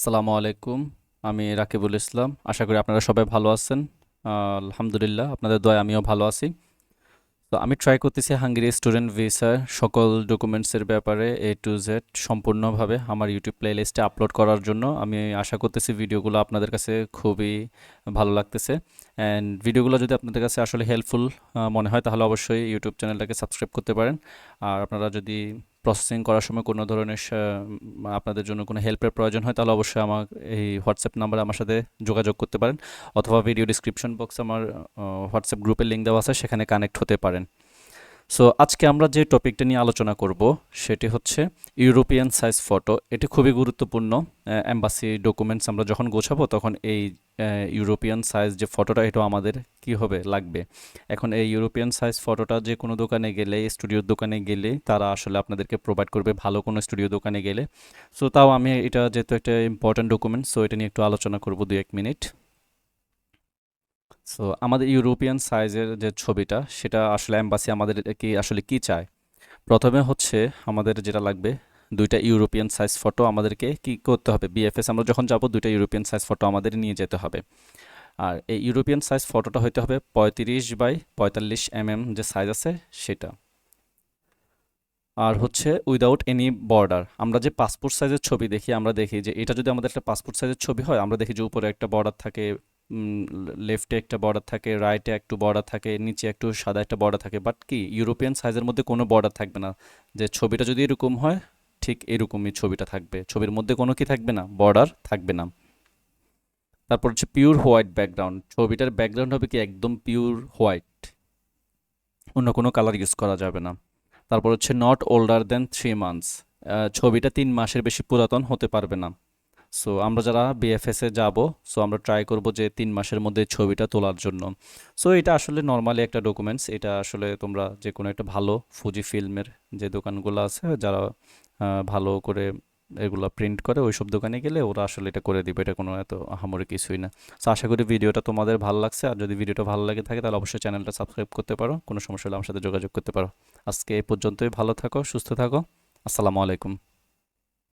আসসালামু আলাইকুম, আমি রাকিবুল ইসলাম। আশা করি আপনারা সবাই ভালো আছেন। আলহামদুলিল্লাহ, আপনাদের দয় আমিও ভালো আছি। তো আমি ট্রাই করতেছি হাঙ্গেরি স্টুডেন্ট ভিসার সকল ডকুমেন্টসের ব্যাপারে এ টু জেড সম্পূর্ণভাবে আমার ইউটিউব প্লেলিস্টে আপলোড করার জন্য। আমি আশা করতেছি ভিডিওগুলো আপনাদের কাছে খুবই ভালো লাগতেছে। অ্যান্ড ভিডিওগুলো যদি আপনাদের কাছে আসলে হেল্পফুল মনে হয়, তাহলে অবশ্যই ইউটিউব চ্যানেলটাকে সাবস্ক্রাইব করতে পারেন। আর আপনারা যদি প্রসেসিং করার সময় কোনো ধরনের আপনাদের জন্য কোনো হেল্পের প্রয়োজন হয়, তাহলে অবশ্যই আমার এই হোয়াটসঅ্যাপ নাম্বারে আমার সাথে যোগাযোগ করতে পারেন। অথবা ভিডিও ডিসক্রিপশন বক্স আমার হোয়াটসঅ্যাপ গ্রুপের লিঙ্ক দেওয়া আছে, সেখানে কানেক্ট হতে পারেন। সো আজকে আমরা যে টপিকটা নিয়ে আলোচনা করব, সেটি হচ্ছে ইউরোপিয়ান সাইজ ফটো এটি খুবই গুরুত্বপূর্ণ এম্বাসি ডকুমেন্টস আমরা যখন গোছাবো, তখন এই ইউরোপিয়ান সাইজ যে ফটোটা এটা আমাদের কি হবে, লাগবে। এখন এই ইউরোপিয়ান সাইজ ফটোটা যে কোনো দোকানে গেলে স্টুডিওর দোকানে গেলে, তারা আসলে আপনাদেরকে প্রোভাইড করবে ভালো কোনো স্টুডিও দোকানে গেলে। সো তাও আমি এটা যেহেতু একটা ইম্পর্ট্যান্ট ডকুমেন্ট সো এটা নিয়ে একটু আলোচনা করব দু এক মিনিট। সো আমাদের ইউরোপিয়ান সাইজের যে ছবিটা, সেটা আসলে অ্যাম্বাসি আমাদের কি আসলে কি চায়? প্রথমে হচ্ছে আমাদের যেটা লাগবে, দুইটা ইউরোপিয়ান সাইজ ফটো আমাদেরকে কি করতে হবে? বিএফএস আমরা যখন যাব, দুইটা ইউরোপিয়ান সাইজ ফটো আমাদের নিয়ে যেতে হবে। আর এই ইউরোপিয়ান সাইজ ফটোটা হইতে হবে পঁয়ত্রিশ বাই পঁয়তাল্লিশ এম এম যে সাইজ আছে, সেটা। আর হচ্ছে উইদাউট এনি বর্ডার আমরা যে পাসপোর্ট সাইজের ছবি দেখি, আমরা দেখি যে এটা যদি আমাদের একটা পাসপোর্ট সাইজের ছবি হয়, আমরা দেখি যে উপরে একটা বর্ডার থাকে লেফটে একটা বর্ডার থাকে রাইটে একটু বর্ডার থাকে, নিচে একটু সাদা একটা বর্ডার থাকে। বাট কি ইউরোপিয়ান সাইজের মধ্যে কোনো বর্ডার থাকবে না। যে ছবিটা যদি এরকম হয়, ঠিক এরকমই ছবিটা থাকবে। ছবির মধ্যে কোনো কি থাকবে না? বর্ডার থাকবে না। তারপর হচ্ছে পিওর হোয়াইট ব্যাকগ্রাউন্ড ছবিটার ব্যাকগ্রাউন্ড হবে কি, একদম পিওর হোয়াইট অন্য কোনো কালার ইউজ করা যাবে না। তারপর হচ্ছে not older than three months ছবিটা তিন মাসের বেশি পুরাতন হতে পারবে না। সো আমরা যারা বিএফএসে যাব সো আমরা ট্রাই করব যে তিন মাসের মধ্যে ছবিটা তোলার জন্য। সো এটা আসলে নর্মালি একটা ডকুমেন্টস এটা আসলে তোমরা যে কোনো একটা ভালো ফুজি ফিল্মের যে দোকানগুলো আছে, যারা ভালো করে এগুলো প্রিন্ট করে, ওইসব দোকানে গেলে ওরা আসলে এটা করে দিবে, এটা কোনো এত আহামরি কিছুই না। সো আশা করি ভিডিওটা তোমাদের ভালো লাগছে, আর যদি ভিডিওটা ভালো লাগে থাকে, তাহলে অবশ্যই চ্যানেলটা সাবস্ক্রাইব করতে পারো, কোনো সমস্যা হলে আমার সাথে যোগাযোগ করতে পারো। আজকে এই পর্যন্তই, ভালো থাকো, সুস্থ থাকো, আসসালামু আলাইকুম।